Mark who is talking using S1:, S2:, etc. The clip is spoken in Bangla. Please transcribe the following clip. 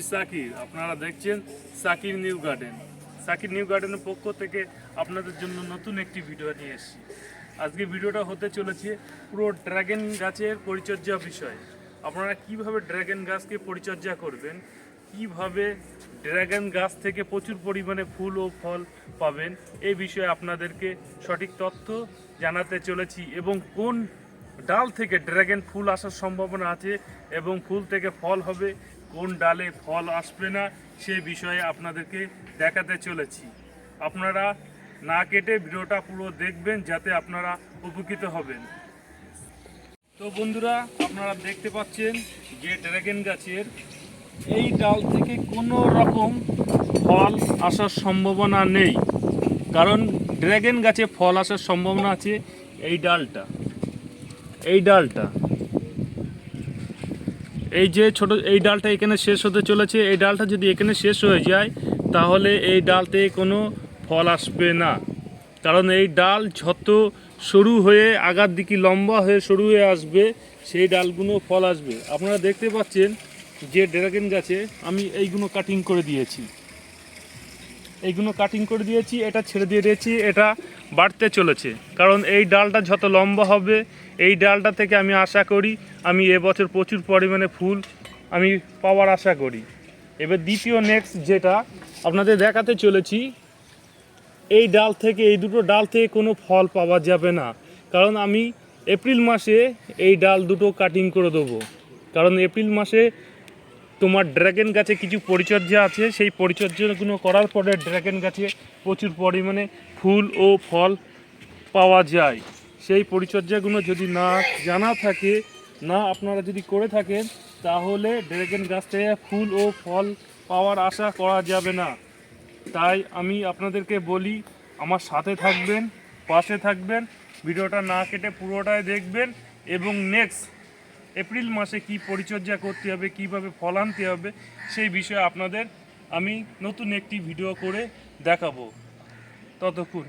S1: আমি সাকির, আপনারা দেখছেন Sakir New Garden. Sakir New গার্ডেনের পক্ষ থেকে আপনাদের জন্য নতুন একটি ভিডিও নিয়ে এসেছি। আজকে ভিডিওটা হতে চলেছে পুরো ড্রাগন গাছের পরিচর্যা বিষয়। আপনারা কীভাবে ড্রাগন গাছকে পরিচর্যা করবেন? কীভাবে ড্রাগন গাছ থেকে প্রচুর পরিমাণে ফুল ও ফল পাবেন? এই বিষয়ে আপনাদেরকে সঠিক তথ্য জানাতে চলেছি এবং কোন ডাল থেকে ড্রাগন ফুল আসার সম্ভাবনা আছে এবং ফুল থেকে ফল হবে। কোন ডালে ফল আসবে না, সে বিষয়ে আপনাদেরকে দেখাতে চলেছি। আপনারা না কেটে ভিডিওটা পুরো দেখবেন যাতে আপনারা উপকৃত হবেন। তো বন্ধুরা, আপনারা দেখতে পাচ্ছেন যে ড্রাগন গাছের এই ডাল থেকে কোনো রকম ফল আসার সম্ভাবনা নেই। কারণ ড্রাগন গাছে ফল আসার সম্ভাবনা আছে এই ডালটা। এই ডালটা। এই যে ছোট, এই ডালটা এখানে শেষ হতে চলেছে। এই ডালটা যদি এখানে শেষ হয়ে যায়, তাহলে এই ডালতে কোনো ফল আসবে না। কারণ এই ডাল যত সরু হয়ে, আগার দিকে লম্বা হয়ে, সরু হয়ে আসবে, সেই ডালগুলো ফল আসবে। আপনারা দেখতে পাচ্ছেন যে ড্রাগন গাছে আমি এইগুলো কাটিং করে দিয়েছি। এইগুলো কাটিং করে দিয়েছি, এটা ছেড়ে দিয়ে দিয়েছি, এটা বাড়তে চলেছে। কারণ এই ডালটা যত লম্বা হবে, এই ডালটা থেকে আমি আশা করি আমি এবছর প্রচুর পরিমাণে ফুল আমি পাওয়ার আশা করি। এবার দ্বিতীয় নেক্সট যেটা আপনাদের দেখাতে চলেছি, এই ডাল থেকে, এই দুটো ডাল থেকে কোনো ফল পাওয়া যাবে না। কারণ আমি এপ্রিল মাসে এই ডাল দুটো কাটিং করে দেবো। কারণ এপ্রিল মাসে তোমার ড্রাগন গাছে কিছু পরিচর্যা আছে? সেই পরিচর্যাগুলো করার পরে ড্রাগন গাছে প্রচুর পরিমাণে ফুল ও ফল পাওয়া যায়। সেই পরিচর্যাগুলো যদি না জানা থাকে, না আপনারা যদি করে থাকেন, তাহলে ড্রাগন গাছ থেকে ফুল ও ফল পাওয়ার আশা করা যাবে না। তাই আমি আপনাদেরকে বলি, আমার সাথে থাকবেন, পাশে থাকবেন, ভিডিওটা না কেটে পুরোটাই দেখবেন এবং নেক্সট এপ্রিল মাসে কি পরিচর্যা করতে হবে, কীভাবে ফল আনতে হবে, সেই বিষয়ে আপনাদের আমি নতুন একটি ভিডিও করে দেখাবো। ততক্ষণ।